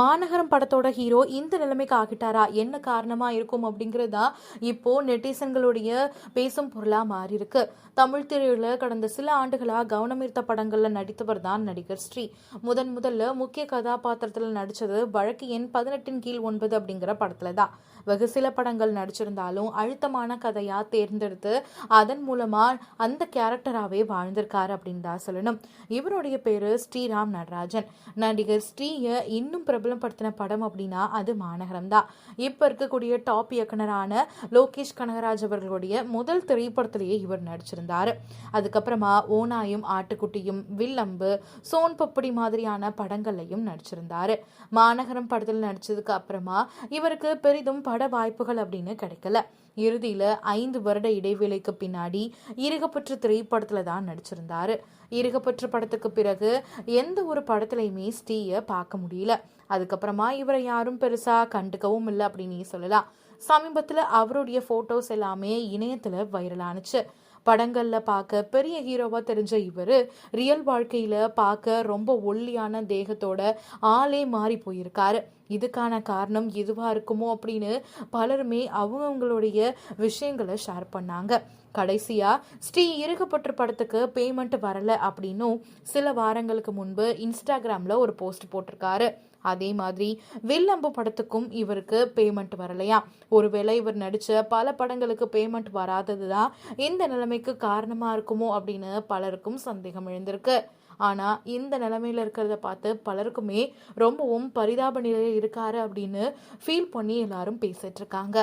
மாநகரம் படத்தோட ஹீரோ இந்த நிலைமைக்கு ஆகிட்டாரா? என்ன காரணமா இருக்கும் அப்படிங்கிறது தான் இப்போ நெட்டிசன்களுடைய பேசும் பொருளா மாறி இருக்கு தமிழ் திரையில கடந்த சில ஆண்டுகளா கவனமீர்த்த படங்கள்ல நடித்தவர் தான் நடிகர் ஸ்ரீ. முதன் முதல்ல முக்கிய கதாபாத்திரத்துல நடிச்சது வழக்கு எண் பதினெட்டின் கீழ் ஒன்பது அப்படிங்கிற படத்துல தான். வெகு சில படங்கள் நடிச்சிருந்தாலும் அழுத்தமான கதையா தேர்ந்தெடுத்து அதன் மூலமா அந்த கேரக்டராகவே வாழ்ந்திருக்காரு அப்படின்னு தான் சொல்லணும். இவருடைய பேரு ஸ்ரீராம் நடராஜன். நடிகர் ஸ்ரீயை இன்னும் பிரபலப்படுத்தின படம் அப்படின்னா அது மாநகரம் தான் இப்போ இருக்கக்கூடிய டாப் இயக்குனரான லோகேஷ் கனகராஜ் அவர்களுடைய முதல் திரைப்படத்திலேயே இவர் நடிச்சிருந்தார். அதுக்கப்புறமா ஓனாயும் ஆட்டுக்குட்டியும் வில்லம்பு சோன் பப்படி மாதிரியான படங்கள்லையும் நடிச்சிருந்தார். மாநகரம் படத்தில் நடிச்சதுக்கு அப்புறமா இவருக்கு பெரிதும் பட வாய்ப்புகள் அப்படின்னு கிடைக்கல. இறுதியில் ஐந்து வருட இடைவேளைக்கு பின்னாடி இருகப்பற்று திரைப்படத்தில் தான் நடிச்சிருந்தாரு. இருகப்பற்று படத்துக்கு பிறகு எந்த ஒரு படத்துலையுமே ஸ்ரீயை பார்க்க முடியல. அதுக்கப்புறமா இவரை யாரும் பெருசாக கண்டுக்கவும் இல்லை அப்படின்னு சொல்லலாம். சமீபத்தில் அவருடைய ஃபோட்டோஸ் எல்லாமே இணையத்தில் வைரலானுச்சு படங்கள்ல பார்க்க பெரிய ஹீரோவா தெரிஞ்ச இவர் ரியல் வாழ்க்கையில பார்க்க ரொம்ப ஒல்லியான தேகத்தோட ஆளே மாறி போயிருக்காரு. இதுக்கான காரணம் எதுவா இருக்குமோ அப்படின்னு பலருமே அவங்கவுங்களுடைய விஷயங்களை ஷேர் பண்ணாங்க. கடைசியா ஸ்ரீ இருக்கப்பட்ட படத்துக்கு பேமெண்ட் வரல அப்படின்னும் சில வாரங்களுக்கு முன்பு இன்ஸ்டாகிராம்ல ஒரு போஸ்ட் போட்டிருக்காரு. அதே மாதிரி வில்லம்பு படத்துக்கும் இவருக்கு பேமெண்ட் வரலையா? ஒருவேளை இவர் நடிச்ச பல படங்களுக்கு பேமெண்ட் வராதது தான் இந்த நிலைமைக்கு காரணமாக இருக்குமோ அப்படின்னு பலருக்கும் சந்தேகம் எழுந்திருக்கு. ஆனால் இந்த நிலைமையில இருக்கிறத பார்த்து பலருக்குமே ரொம்பவும் பரிதாப நிலையில் இருக்காரு அப்படின்னு ஃபீல் பண்ணி எல்லாரும் பேசிட்டு இருக்காங்க.